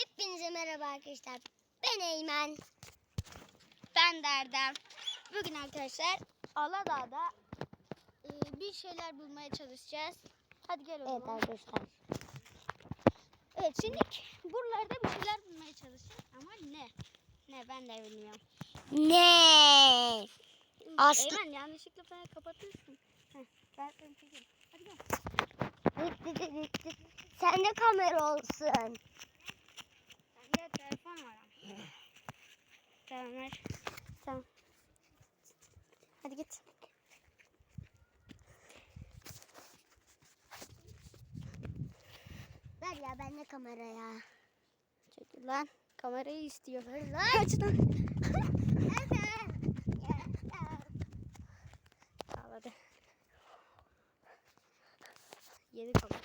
Hepinize merhaba arkadaşlar. Ben Eymen. Ben Derdem. Bugün arkadaşlar Aladağ'da e, bir şeyler bulmaya çalışacağız. Hadi gel o Evet arkadaşlar. Evet şimdi buralarda bir şeyler bulmaya çalışacağız. Ama ne? Ne ben de bilmiyorum. Ne? Aslı. Eymen yanlışlıkla falan kapatırsın. Heh, ben çekeyim. Hadi gel. Sen de kamera olsun. Telefon var ama. Tamam ver. Tamam. Hadi git. Ver ya ben de kamera ya. Çekil lan. Kamerayı istiyor. Ver lan. Kaç lan. Ağladı. Yedi kamera.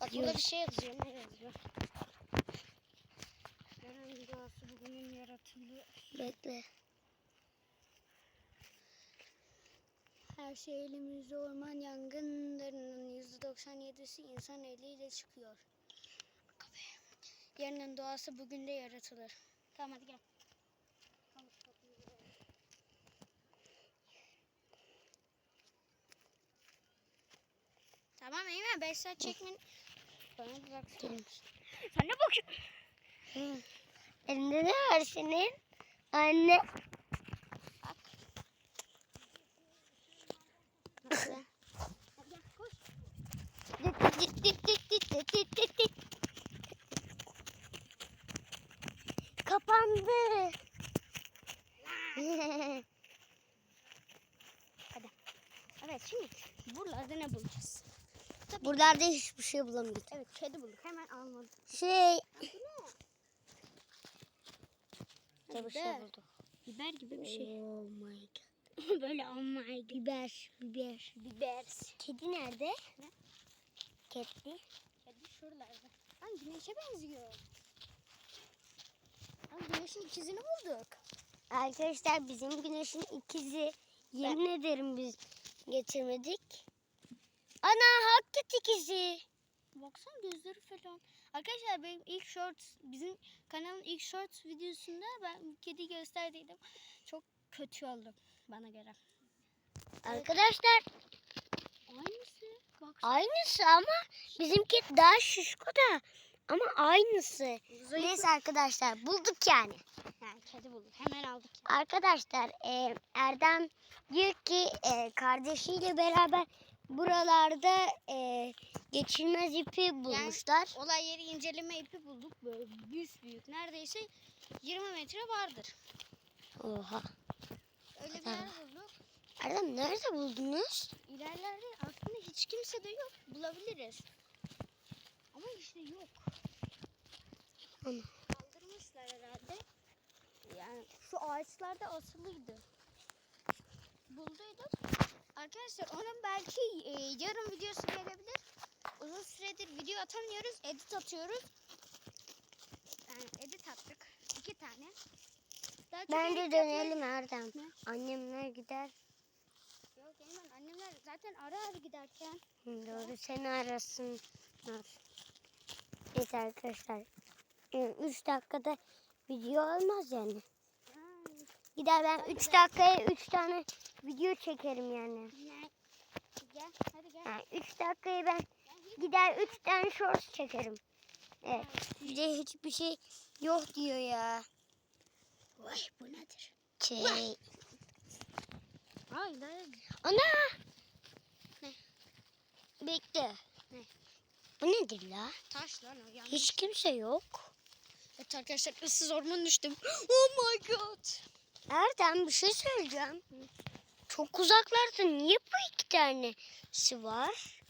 Bak burada bir şey yazıyor. Ne yazıyor? Doğası bugünün yaratıldığı. Bekle. Her şey elimizde orman yangınlarının %97'si insan eliyle çıkıyor. Yarının doğası bugün de yaratılır. Tamam hadi gel. Tamam Eymen 5 saat çekmen. Bana baksana. Sen ne bakıyorsun? var senin? Anne. Kapandı. Hadi. Evet şimdi buralarda ne bulacağız? Tabii Buralarda hiçbir şey bulamadık. Evet kedi bulduk hemen almadık. Şey. Bir şey bulduk. Biber gibi bir şey. Oh my god. Böyle oh my god. Biber, biber. Biber. Kedi nerede? Ne? Kedi. Kedi şuralarda. Lan güneşe benziyor. Lan güneşin ikizini bulduk. Arkadaşlar bizim güneşin ikizi. Yemin ederim biz getirmedik. Ana hakikaten ikizi. Baksana gözleri falan. Arkadaşlar benim ilk shorts, bizim kanalın ilk shorts videosunda ben kedi gösterdiydim. Çok kötü oldum bana göre. Arkadaşlar Aynısı. Baksana. aynısı ama bizimki daha şişko da. Ama aynısı. Zayıf. Neyse arkadaşlar bulduk yani. Yani kedi bulduk. Hemen aldık. Arkadaşlar e, Erdem diyor ki e, kardeşiyle beraber buralarda e, geçilmez ipi bulmuşlar. Olay yeri inceleme ipi bulduk. Böyle büyük büyük. Neredeyse 20 metre vardır. Oha. Öyle bir yer bulduk. Erdem nerede buldunuz? İlerlerde aslında hiç kimse de yok. Bulabiliriz. Ama işte yok. Ana. Kaldırmışlar herhalde. Yani şu ağaçlarda asılıydı. Bulduyduk. Arkadaşlar onun belki e, yarın videosu gelebilir. Uzun süredir video atamıyoruz. Edit atıyoruz. Yani edit attık. iki tane. Daha Bence edit dönelim Erdem. Ne? Annemler gider. Yok Eymen annemler zaten ara ara giderken. Doğru seni arasınlar. Evet arkadaşlar. 3 dakikada video olmaz yani. Ha, Gider ben 3 dakikaya 3 tane video çekerim yani. Gel hadi gel. Yani 3 dakikaya ben gider 3 tane shorts çekerim. Evet. Bir de hiçbir şey yok diyor ya. Vay bu nedir? Şey. Ay lan. Ana! Ne? Bekle. Ne? Bu nedir la? Taş lan o yanlış. Hiç kimse yok. Evet arkadaşlar ıssız orman düştüm. Oh my god. Erdem bir şey söyleyeceğim. Çok uzaklarda niye bu iki tanesi var?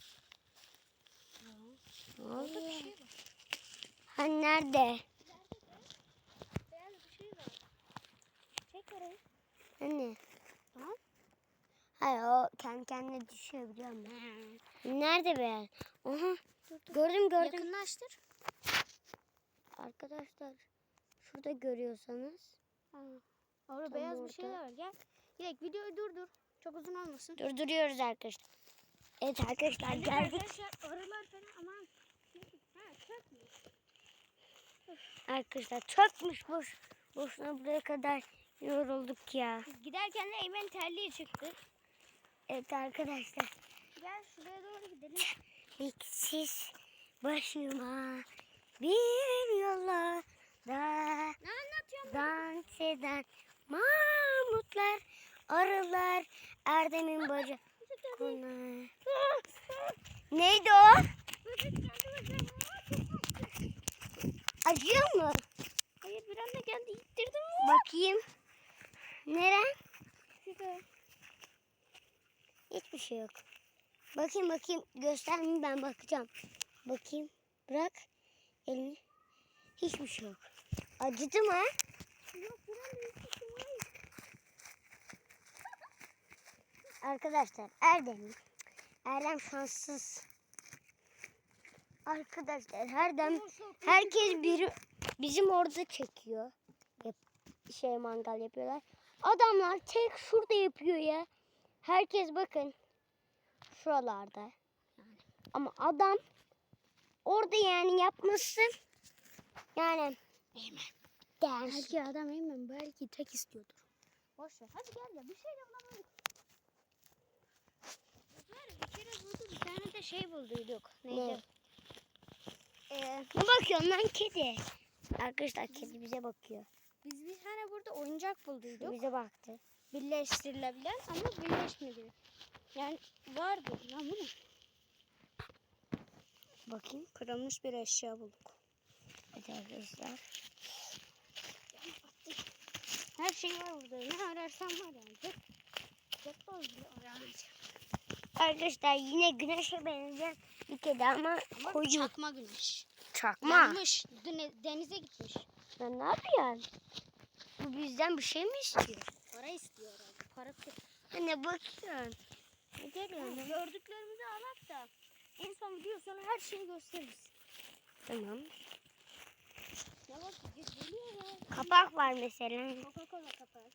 Ne Orada bir şey var. Ha nerede? Beyaz bir şey var. Çek orayı. Hani? Tamam. Hayır o kendi kendine düşüyor biliyor musun? Nerede be? Aha. Gördüm gördüm. Yakınlaştır. Arkadaşlar şurada görüyorsanız. Ha. Orada beyaz bir şey orada. var. Gel. Direkt videoyu durdur. Çok uzun olmasın. Durduruyoruz arkadaşlar. Evet arkadaşlar Geldik. Arkadaşlar oralar falan aman. Ha çöp mü? Arkadaşlar çökmüş boş. Boşuna buraya kadar yorulduk ya. Giderken de Eymen terliği çıktı. Evet arkadaşlar. Gel şuraya doğru gidelim. Eksiz başıma bir yola da Ne anlatıyorsun? dans eden mamutlar arılar Erdem'in bacı. Neydi o? Acıyor mu? Hayır bir anda geldi ittirdim. Bakayım. Neren? Hiçbir şey yok. Bakayım bakayım. Göstermeyin ben bakacağım. Bakayım. Bırak. Elini. Hiçbir şey yok. Acıdı mı? Yok bir anda ittirdim. Arkadaşlar Erdem. Erdem şanssız. Arkadaşlar Erdem herkes biri bizim orada çekiyor. Yap, şey mangal yapıyorlar. Adamlar tek şurada yapıyor ya. Herkes bakın. Şuralarda. Ama adam orada yani yapması yani Eymen. ders. Belki adam Eymen belki tek istiyordur. Boş ver. Hadi gel ya bir şey de bulamadık. Biz var ya bir kere bulduk bir tane de şey bulduyduk. Neydi? Ne? Ee, Ne bakıyorsun lan kedi? Arkadaşlar kedi bize bakıyor. biz bir tane burada oyuncak bulduyduk. Bize baktı. Birleştirilebilen ama birleşmedi. Yani vardı. Lan bu ne? Bakayım. Kırılmış bir eşya bulduk. Evet arkadaşlar. Her şey var burada. Ne ararsan var yani. Çok bile aramayacak. Arkadaşlar yine güneşe benzeyen bir kedi ama, koyu. çakma güneş. Çakma. Yanmış. Denize gitmiş. Sen ne yapıyorsun? Bu bizden bir şey mi istiyor? Para istiyor herhalde. Para kır. Ne bakıyorsun? Ne geliyorsun? gördüklerimizi alak da en son video sonu her şeyi gösteririz. Tamam. Bak geliyor ya. Kapak var mesela. Coca-Cola kapağı.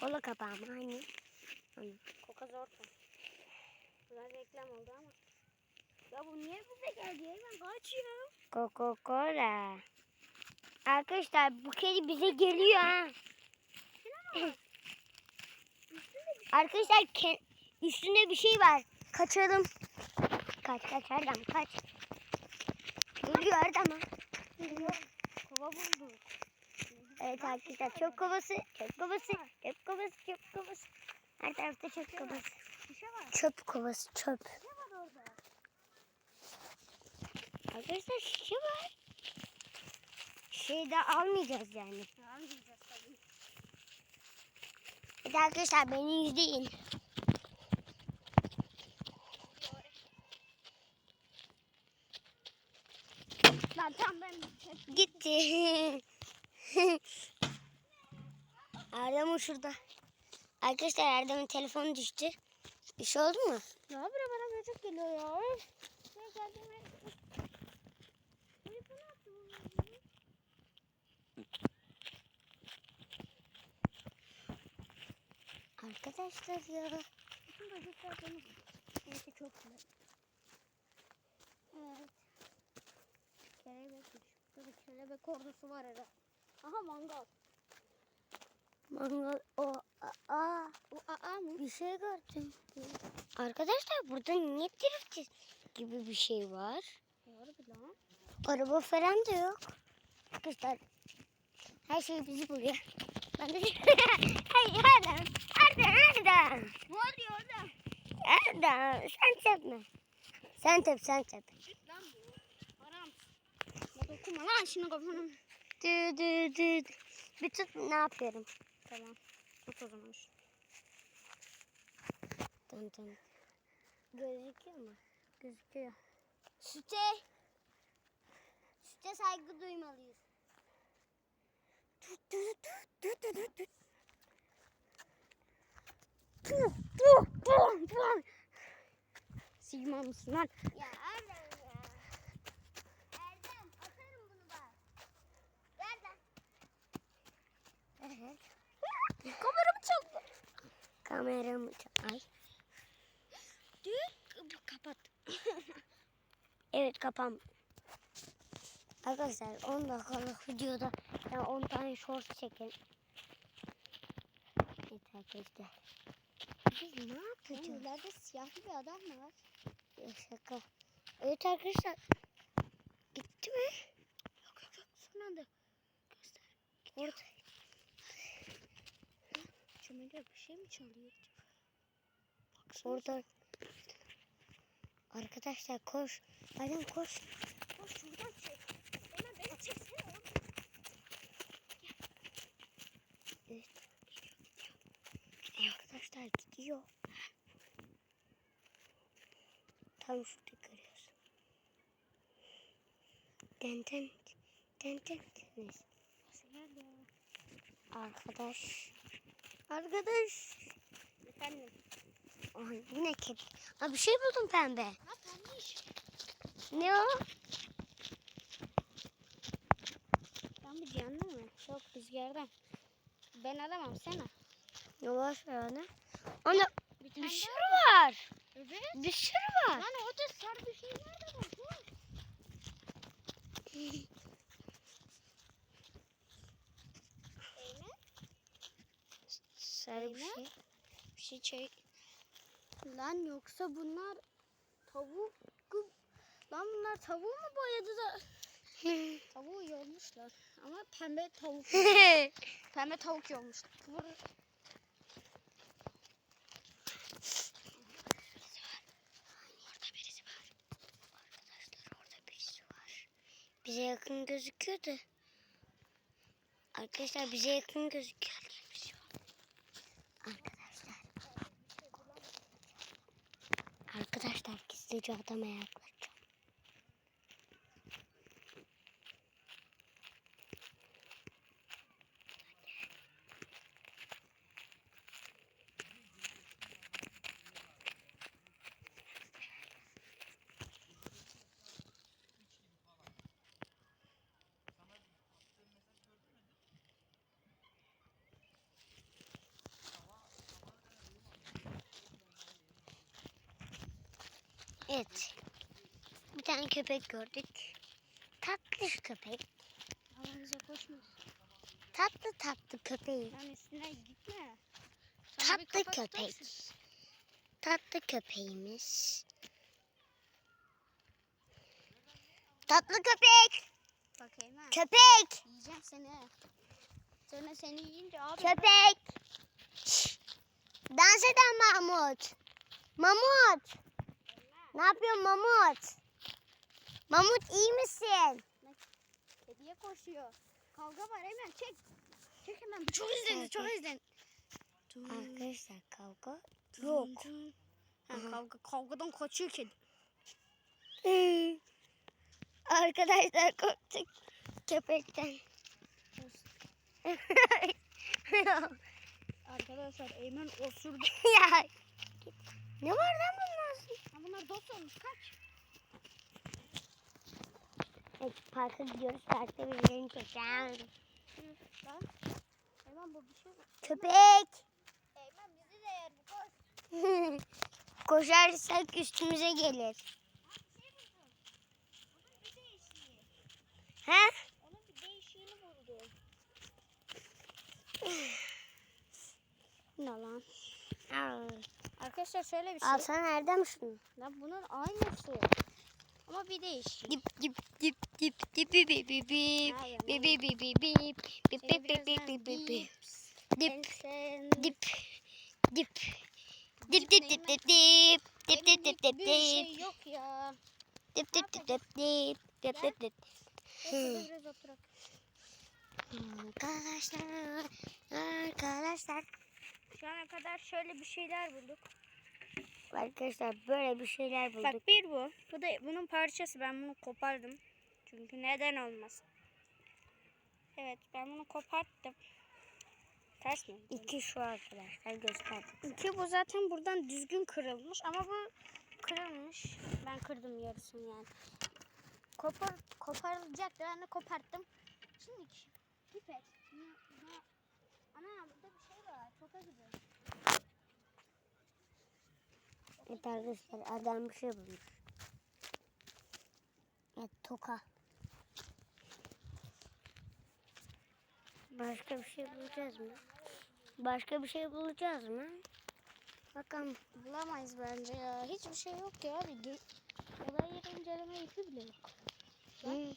Kola kapağı mı? Hani? Hani. Coca Zorta. Biraz reklam oldu ama. Ya bu niye bize geldi? Hemen kaç ya. Coca-Cola. Arkadaşlar bu kedi bize geliyor ha. Arkadaşlar ke- üstünde bir şey var. Kaçalım. Kaç kaç Erdem kaç. Geliyor Erdem ha. Kova buldu. Evet arkadaşlar çöp kovası, çöp kovası, çöp kovası, çöp kovası. Her tarafta çöp kovası. Şişe var. Çöp kovası, çöp. Ne var orada? Arkadaşlar şişe var. Şey de almayacağız yani. Almayacağız tabii. Evet arkadaşlar beni izleyin. Lan tam ben Gitti. Erdem şurada. Arkadaşlar Erdem'in telefonu düştü. Bir şey oldu mu? Ne yapıyor bana böcek geliyor ya. Ne geldi. Arkadaşlar ya. Bütün böcekler benim. Neyse çok güzel. Evet. Kelebekmiş. Burada bir kelebek ordusu var herhalde. Aha mangal. Mangal o aa O aa mı? bir şey gördüm. Arkadaşlar burada niye drift gibi bir şey var? Bir lan. Araba falan da yok. Arkadaşlar her şey bizi buluyor. Ben de Hey Erdem, Erdem, Erdem. Ne oluyor orada? Erdem sen tepme. Sen tep, sen tep. Lan bu. Haram. Ya dokunma lan şimdi kafana. Dü dü dü. dü. Bir tut ne yapıyorum? Tamam. Tut o zaman. Dın dın. Gözüküyor mu? Gözüküyor. Süte. Süte saygı duymalıyız. Sigma mısın lan? Ya Erdem ya. Erdem atarım bunu bak. Ver lan. Evet. Kameramı çaldı. Kameramı çal- Ay. Dur. Kapat. Evet kapam. Arkadaşlar 10 dakikalık videoda yani 10 tane short çekin. Evet arkadaşlar. Biz ne Oğlum yapacağız? ileride siyahlı bir adam mı var? Ya şaka. Evet arkadaşlar. Gitti mi? Yok yok yok son anda. Göster. Orada. Çömeliyor bir şey mi çalıyor acaba? Baksana. Orada. Arkadaşlar koş. Hadi koş. Koş şuradan çek. Hemen beni çeksene oğlum. Evet. Arkadaşlar gidiyor. Tam şurada görüyoruz. Den den den den deniz. Nasıl geldi? Arkadaş. Arkadaş. Efendim. Ay yine kedi. Aa, bir şey buldum pembe. Ha pembiş. Ne o? Pembiş yandı mı? Çok rüzgardan. Ben alamam sen al. Var yani? Ana Bir bir sürü daha. var. Evet. Bir sürü var. Lan orada sarı bir şey nerede var? Dur. Eymen. Sarı bir şey. Bir şey çek. Lan yoksa bunlar tavuk. Lan bunlar tavuğu mu boyadı da? Tavuğu yolmuşlar. Ama pembe tavuk. pembe tavuk yolmuşlar. Bize yakın gözüküyordu. Arkadaşlar bize yakın gözüküyor. patlayacak da merak. Evet. Bir tane köpek gördük. Tatlı şu köpek. Alanıza koşma. Tatlı tatlı köpeği. Lan üstüne gitme. Sana Tatlı köpek. tutarsın. Tatlı köpeğimiz. Tatlı köpek. Bak Eymen. Köpek. Yiyeceğim seni. Sonra seni yiyince abi. Köpek. Dans eden Mahmut. Mahmut. Ne yapıyorsun Mahmut? Mahmut iyi misin? Kediye koşuyor. Kavga var hemen çek. Çek hemen. Çok izlendi çok izlendi. Arkadaşlar kavga yok. Ha, kavga, kavgadan kaçıyor kedi. Arkadaşlar korktuk köpekten. Arkadaşlar Eymen osurdu. ya. Ne var lan bunlar? Ha, bunlar dost olmuş kaç. Evet, parka gidiyoruz. Parkta birilerini çekeceğim. Eymen bu bir şey mi? Köpek. Eymen bizi de yer bu koş. Koşarsak üstümüze gelir. Ha şey. He? Onun bir değişiğini buldum. ne lan? Arkadaşlar şöyle bir şey. Alsana nereden şunu? Lan bunun aynısı. Ama bir değişik. Dip dip dip dip dip bip bip bip bip Hayır, bip hayır. bip bip bip bip bip Seni bip bip birazdan bip bip bip dip, dip dip dip dip dip dip dip dip dip dip dip dip dip Bir şey dip yok ya. dip dip dip dip dip dip dip oturak. Arkadaşlar arkadaşlar Şu ana kadar şöyle bir şeyler bulduk. Arkadaşlar böyle bir şeyler bulduk. Bak bir bu. Bu da bunun parçası. Ben bunu kopardım. Çünkü neden olmasın? Evet ben bunu koparttım. Ters mi? İki şu arkadaşlar gösterdim. İki bu zaten buradan düzgün kırılmış ama bu kırılmış. Ben kırdım yarısını yani. Kopar, koparılacaktı. Ben de koparttım. Şimdi pipet. Ana burada bir şey var. Çok acıdı. Evet arkadaşlar adam bir şey bulmuş. Evet toka. Başka bir şey bulacağız mı? Başka bir şey bulacağız mı? Bakalım. Bulamayız bence ya. Hiçbir şey yok ya. Bir olay yeri inceleme ipi bile yok. Lan, hmm.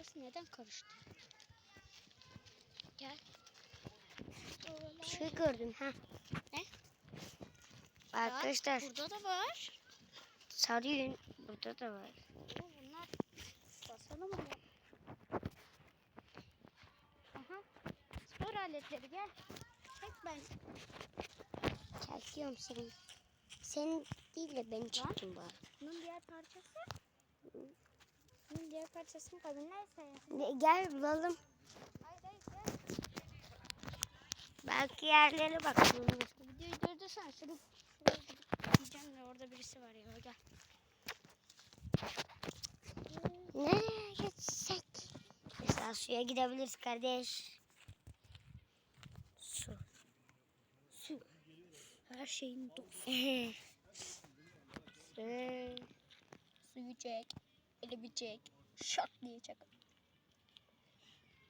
Burası neden karıştı? Gel. Bir şey gördüm ha. Ne? Arkadaşlar Burada da var. sarı yün burada da var. Oo, bunlar basalım mı? Aha. Spor aletleri gel. Çek ben. Çekiyorum seni. Senin değil de beni çektin bari. Bunun diğer parçası. Bunun diğer parçasını kabinlerse. Gel bulalım. Hayır hayır gel. Belki yerlere bakalım. Videoyu durdursana. Şuraya gidip de orada birisi var ya. Gel. Nereye geçsek? Mesela suya gidebiliriz kardeş. Su. Su. Her şeyin dostu. Su. Suyu çek. Elimi çek. Şak diye çak.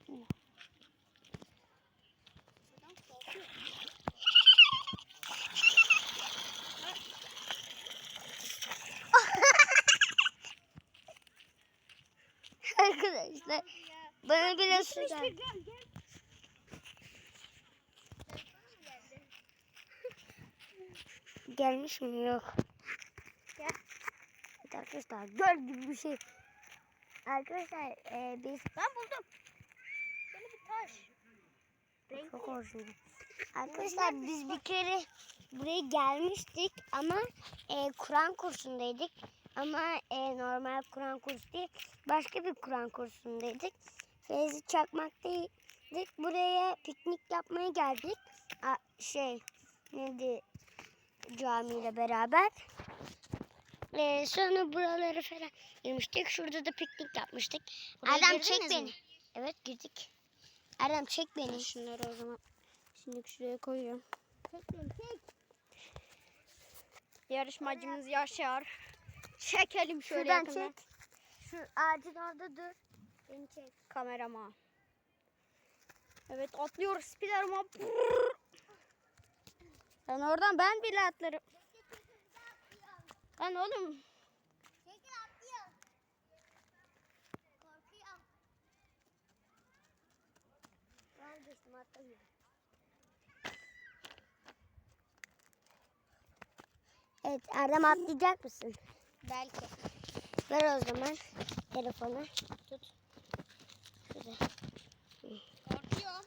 Sudan korkuyor. Arkadaşlar bana biraz su geldi. bir gel gel. Gelmiş mi? Yok. Evet arkadaşlar göl gibi bir şey. Arkadaşlar e, biz Ben buldum. Böyle bir taş. çok orijinal. Arkadaşlar biz bir kere buraya gelmiştik ama e, Kur'an kursundaydık. Ama e, normal Kur'an kursu değil. Başka bir Kur'an kursundaydık. Feyzi Çakmak'taydık. Buraya piknik yapmaya geldik. A, şey neydi camiyle beraber. E, sonra buraları falan girmiştik. Şurada da piknik yapmıştık. Buraya Erdem çek mi? beni. Evet girdik. Erdem çek beni. Şunları o zaman şimdi şuraya koyuyorum. Yarışmacımız Yaşar. Çekelim şöyle Şuradan yakından. çek. Şu ağacın orada dur. Beni çek. Kamerama. Evet atlıyoruz Spiderman. Ben oradan ben bile atlarım. Lan oğlum Çekil atlıyor. Korkuyor. Vazgeçtim atlamıyorum. Evet Erdem atlayacak mısın? belki. Ver o zaman telefonu. Tut. Şurada. Korkuyorum.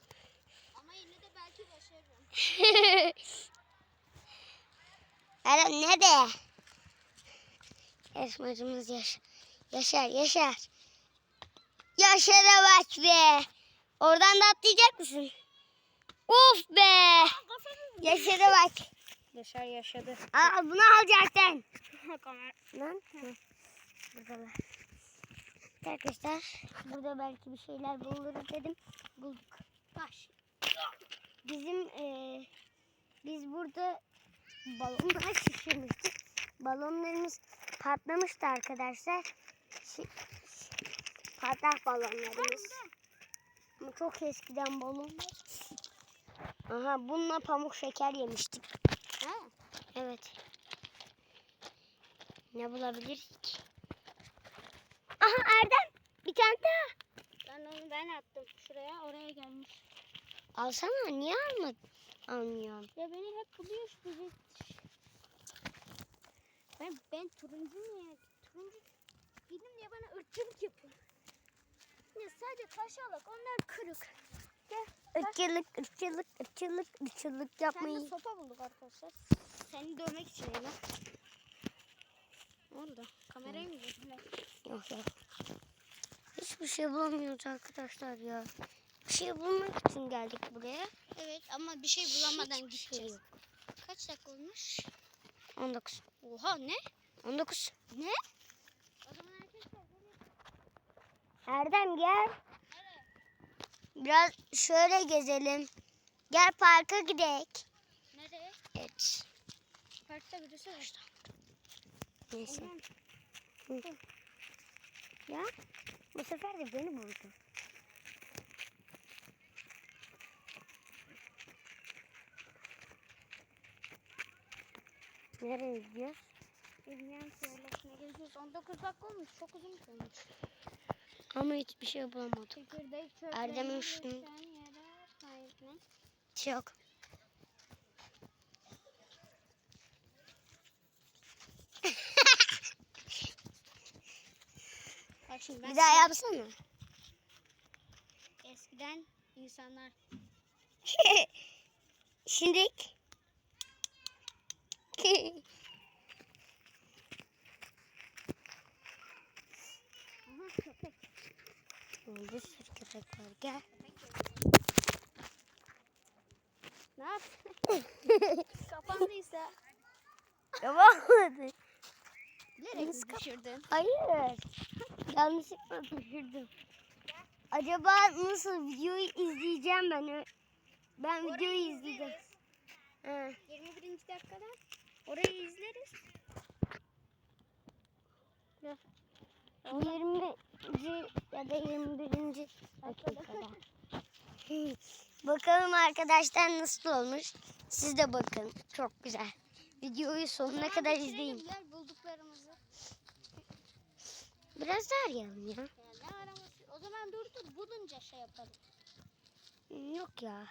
Ama yine de belki başarırım. Erdem nerede? Yarışmacımız Yaş Yaşar, Yaşar. Yaşar'a bak be. Oradan da atlayacak mısın? Uf be. Yaşar'a bak. Yaşar yaşadı. Aa, bunu alacaksın. Lan. Buradalar. Arkadaşlar burada belki bir şeyler buluruz dedim. Bulduk. Taş. Bizim eee, biz burada balonlar şişirmiştik. Balonlarımız patlamıştı arkadaşlar. Şi- patlak balonlarımız. Ama çok eskiden balonlar. Aha bununla pamuk şeker yemiştik. Ha. Evet. Ne bulabiliriz ki? Aha Erdem bir tane daha. Ben onu ben attım şuraya. Oraya gelmiş. Alsana niye almadın? Almıyorum. Ya beni hep buluyor bizi. Ben ben turuncu niye? Turuncu benim diye bana ırkçılık yapıyor. Ya sadece taş alak onlar kırık. Gel. Irkçılık, ırkçılık, ırkçılık, ırkçılık Sen de yapmayın. sopa bulduk arkadaşlar. Seni dövmek için yani. Ne oldu? Kamerayı mı gördün? Yok yok. Hiçbir şey bulamıyoruz arkadaşlar ya. Bir şey bulmak için geldik buraya. Evet ama bir şey bulamadan Hiçbir şey gideceğiz. yok. Kaç dakika olmuş? 19. Oha ne? 19. Ne? Erdem gel. Biraz şöyle gezelim. Gel parka gidelim. Nereye? Evet. Parkta var. Neyse. Eymen, Ya bu sefer de beni buldu. Nereye gidiyoruz? Bilmiyorum ki yerleşmeye geleceğiz. 19 dakika olmuş. Çok uzun olmuş. Ama hiçbir şey bulamadım. Çekirdek Erdem'in sahip ne? Çok. Bak şimdi ben Bir daha yapsana. Eskiden insanlar Şimdi. Aha köpek. Bir sürü köpek var. Gel. Ne yaptın? Kapandıysa Yapamadı. bilerek mi düşürdün? Hayır. Yanlışlıkla düşürdüm. Acaba nasıl videoyu izleyeceğim ben? Ben videoyu izleyeceğim. Ha. 21. dakikada orayı izleriz. 20. ya da 21. dakikada. Bakalım arkadaşlar nasıl olmuş. Siz de bakın. Çok güzel. Videoyu sonuna kadar bitirelim izleyin. Gel bulduklarımızı. Biraz daha arayalım ya. Ya ne araması? O zaman dur dur bulunca şey yapalım. Yok ya.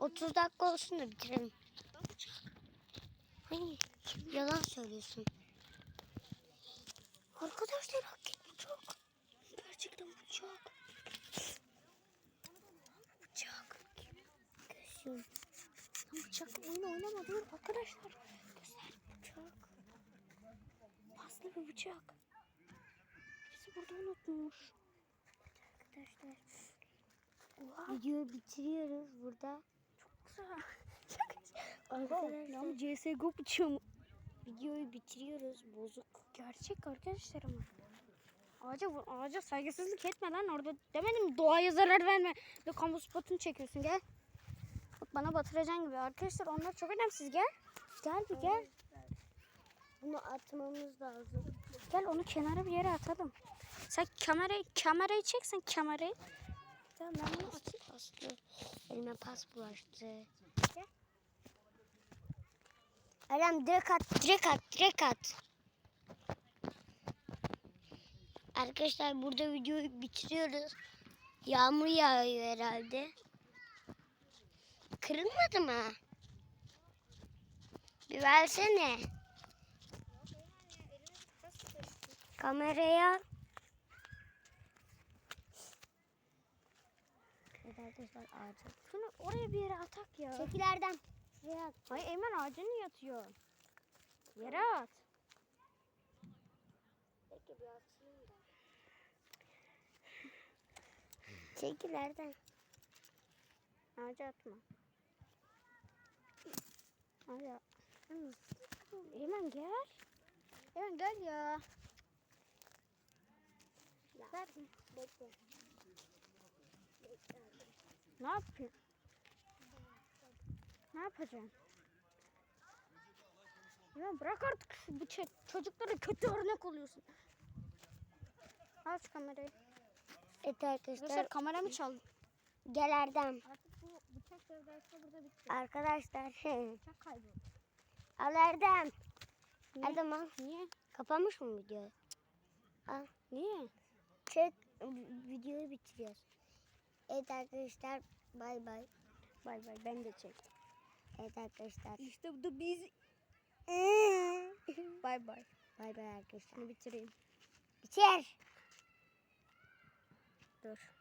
30 dakika olsun da bitirelim. Hayır. Yalan söylüyorsun. Arkadaşlar hakikaten Gözüm. Bıçak oyun oynama dur arkadaşlar. Güzel uçak. Paslı bir bıçak. Birisi burada unutmuş. Arkadaşlar. Videoyu bitiriyoruz burada. Güzel. Arkadaşlar CSGO bıçağı mı? videoyu bitiriyoruz. Bozuk. Gerçek arkadaşlar ama. Ağaca, vur- ağaca saygısızlık etme lan orada. Demedim doğaya zarar verme. Ve kamu spotunu çekiyorsun gel. Bana batıracaksın gibi. Arkadaşlar onlar çok önemsiz gel. Gel bir gel. Bunu atmamız lazım. Gel onu kenara bir yere atalım. Sen kamerayı kamerayı çeksen kamerayı. Tamam ben bunu atayım. paslı. Elime pas bulaştı. Gel. Eren direkt at, direkt at, direkt at. Arkadaşlar burada videoyu bitiriyoruz. Yağmur yağıyor herhalde. Kırılmadı mı? Bir versene. Kameraya. Evet arkadaşlar ağaca. Şunu oraya bir yere atak ya. Çekilerden. Şuraya at. Ay Eymen ağacın yatıyor. Yere at. Peki bir atayım da. Çekilerden. Ağaca atma. Hadi. at. Eymen gel. Eymen gel ya. Ver mi? Bekle. Ne yapıyorsun? Ne yapacaksın? Ya bırak artık şu bıçak. Çocuklara kötü örnek oluyorsun. Al şu kamerayı. Evet Arkadaşlar arkadaşlar. kameramı çaldı. Gel Erdem. Bıçak sevdası burada bitti. Arkadaşlar. Bıçak kayboldu. al Erdem. Niye? Erdem al. Niye? Kapanmış mı video? Al. Niye? Çek. Videoyu bitiriyoruz. Evet arkadaşlar. Bay bay. Bay bay ben de çek. Evet arkadaşlar. İşte bu da biz. Bay bay. bay bay arkadaşlar. Şunu bitireyim. Bitir. Dur.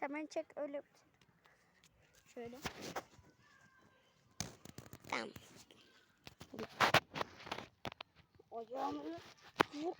Sen beni çek öyle. Şöyle. Tamam. Ocağımı vur.